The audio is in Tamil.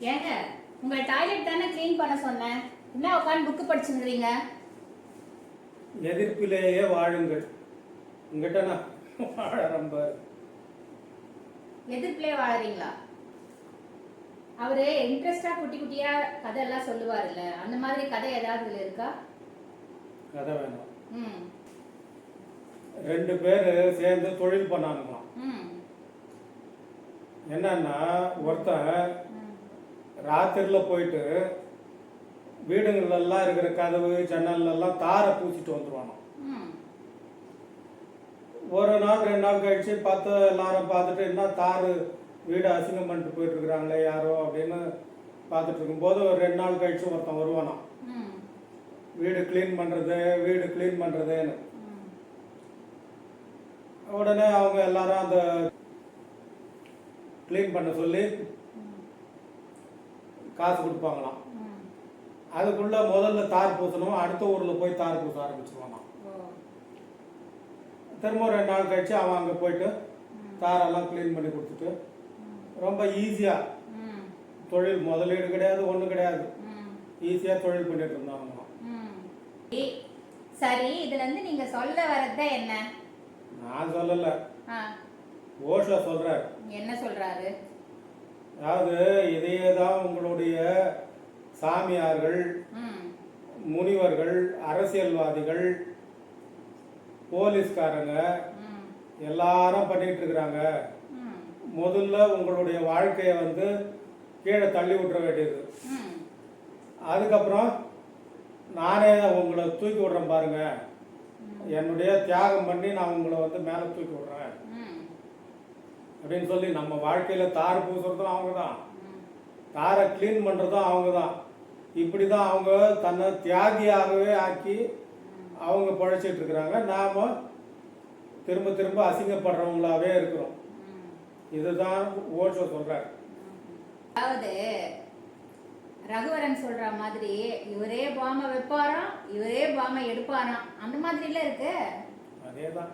ஏங்க உங்க டாய்லெட் தானே க்ளீன் பண்ண சொன்னேன். என்ன உட்காந்து புக்கு படிச்சுக்கிறீங்க எதிர்ப்பிலேயே வாழுங்கள். உங்ககிட்ட நான் வாழ ரொம்ப எதிர்ப்பிலே வாழறீங்களா? அவரு இன்ட்ரெஸ்டா குட்டி குட்டியா கதை எல்லாம் சொல்லுவாருல்ல. அந்த மாதிரி கதை ஏதாவது இதுல இருக்கா? கதை வேணும். ம். ரெண்டு பேர் சேர்ந்து தொழில் பண்ணானுங்களாம் ம். என்னன்னா ஒருத்தன் ம், ராத்திரில போயிட்டு வீடுங்களெல்லாம் இருக்கிற கதவு ஜன்னல் எல்லாம் தாரை பூசிட்டு வந்துருவானாம் ம். ஒரு நாள் ரெண்டு நாள் கழிச்சு பார்த்து எல்லாரும் பார்த்துட்டு என்ன தாறு வீடு அசிங்கம் பண்ணிட்டு போயிட்டு இருக்கிறாங்களே யாரோ அப்படின்னு பார்த்துட்டு இருக்கும்போது ஒரு ரெண்டு நாள் கழிச்சு ஒருத்தன் வருவானாம் ம். வீடு க்ளீன் பண்ணுறது வீடு க்ளீன் பண்ணுறதுன்னு ம். உடனே அவங்க எல்லாரும் அந்த க்ளீன் பண்ண சொல்லி காசு கொடுப்பாங்களாம். அதுக்குள்ள முதல்ல தார் பூசணும் அடுத்த ஊர்ல போய் தார் பூச ஆரம்பிச்சிருவானாம் ஓ திரும்ப ரெண்டு நாள் கழிச்சு அவன் அங்கே போயிட்டு தாரெல்லாம் க்ளீன் பண்ணி கொடுத்துட்டு ரொம்ப ஈஸியா தொழில் முதலீடு கிடையாது ஒன்றும் கிடையாது. ஈஸியா தொழில் பண்ணிட்டு இருந்தாங்களாம். ம் இ- சரி இதுல இருந்து நீங்க சொல்ல வர்றது என்ன? நான் சொல்லல. ஓஷோ சொல்றார். என்ன சொல்றாரு? அதாவது இதையே தான் உங்களுடைய சாமியார்கள் முனிவர்கள் அரசியல்வாதிகள் போலீஸ்காரங்க எல்லாரும் பண்ணிட்டு இருக்கிறாங்க. முதல்ல உங்களுடைய வாழ்க்கையை வந்து கீழே தள்ளி விட்டுற வேண்டியது. அதுக்கப்புறம் நானே உங்களை தூக்கி விடுறேன் பாருங்க. என்னுடைய தியாகம் பண்ணி நான் உங்களை வந்து மேலே தூக்கி விடுறேன். அப்படின்னு சொல்லி நம்ம வாழ்க்கையில தார் பூசுறதும் அவங்க தான் தாரை க்ளீன் பண்றதும் அவங்க தான் இப்படி தான் அவங்க தன்னை தியாகியாகவே ஆக்கி அவங்க பழைச்சிட்டு இருக்கிறாங்க. நாம திரும்ப திரும்ப அசிங்கப்படுறவங்களாவே இருக்கிறோம். இதுதான் ஓஷோ சொல்றாரு. அதாவது ரகுவரன் சொல்ற மாதிரி இவரே பாம வைப்பாராம் இவரே பாம எடுப்பாராம். அந்த மாதிரில இருக்கு? அதே தான்